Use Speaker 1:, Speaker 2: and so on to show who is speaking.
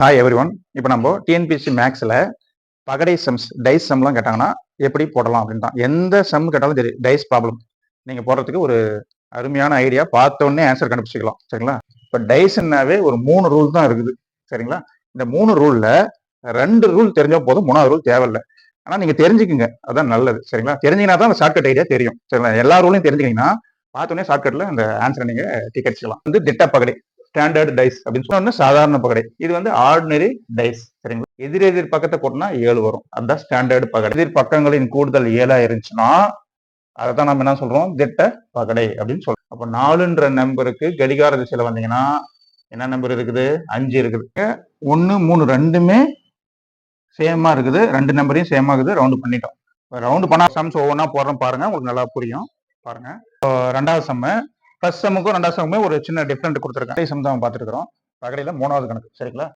Speaker 1: Hi every one இப்போ நம்ம TNPSC மேக்ஸில் பகடை சம்ஸ் டைஸ் சம்லாம் கேட்டாங்கன்னா எப்படி போடலாம் அப்படின்னு தான். எந்த சம் கேட்டாலும் சரி டைஸ் ப்ராப்ளம் நீங்கள் போடுறதுக்கு ஒரு அருமையான ஐடியா பார்த்தோன்னே ஆன்சர் கண்டுபிடிச்சிக்கலாம். சரிங்களா? இப்போ டைஸ்னாவே ஒரு மூணு ரூல் தான் இருக்குது. சரிங்களா? இந்த மூணு ரூலில் ரெண்டு ரூல் தெரிஞ்சால் போதும் மூணாவது ரூல் தேவையில்லை. ஆனால் நீங்கள் தெரிஞ்சுக்குங்க. அதான் நல்லது. சரிங்களா? தெரிஞ்சிங்கன்னா தான் அந்த ஷார்ட்கட் ஐடியா தெரியும். சரிங்களா? எல்லா ரூலையும் தெரிஞ்சுக்கிங்கன்னா பார்த்தோன்னே ஷார்ட்கட்டில் அந்த ஆன்சரை நீங்கள் டிக்கெட்ஸ்லாம் வந்து திட்ட பகடை ஸ்டாண்டர்ட் டைஸ் அப்படின்னு சொன்னா சாதாரண பகடை. இது வந்து ஆர்டினரி டைஸ் சரிங்களா? எதிர் எதிர் பக்கத்தை கூட்டினா ஏழு வரும். அதுதான் ஸ்டாண்டர்ட் பகடை. எதிர் பக்கங்களின் கூடுதல் ஏழா இருந்துச்சுன்னா அதை தான் நம்ம என்ன சொல்றோம்? திட்ட பகடை அப்படின்னு சொல்றோம். அப்போ நாலுன்ற நம்பருக்கு கடிகார திசையில வந்தீங்கன்னா என்ன நம்பர் இருக்குது? அஞ்சு இருக்குது. ஒன்று மூணு ரெண்டுமே சேமா இருக்குது. ரெண்டு நம்பரையும் சேமா இருக்குது. ரவுண்டு பண்ணிட்டோம். ரவுண்டு பண்ணா சம்ஸ் ஒவ்வொன்றா போடுறோம் பாருங்க. உங்களுக்கு நல்லா புரியும். பாருங்க. ரெண்டாவது செம்ம ஃபர்ஸ்ட் செம்முக்கும் ரெண்டாவது செம்முமே ஒரு சின்ன டிஃப்ரெண்ட் கொடுத்துருக்கேன். சம் தான் பார்த்துருக்கோம் பகடையில் மூணாவது கணக்கு. சரிங்களா?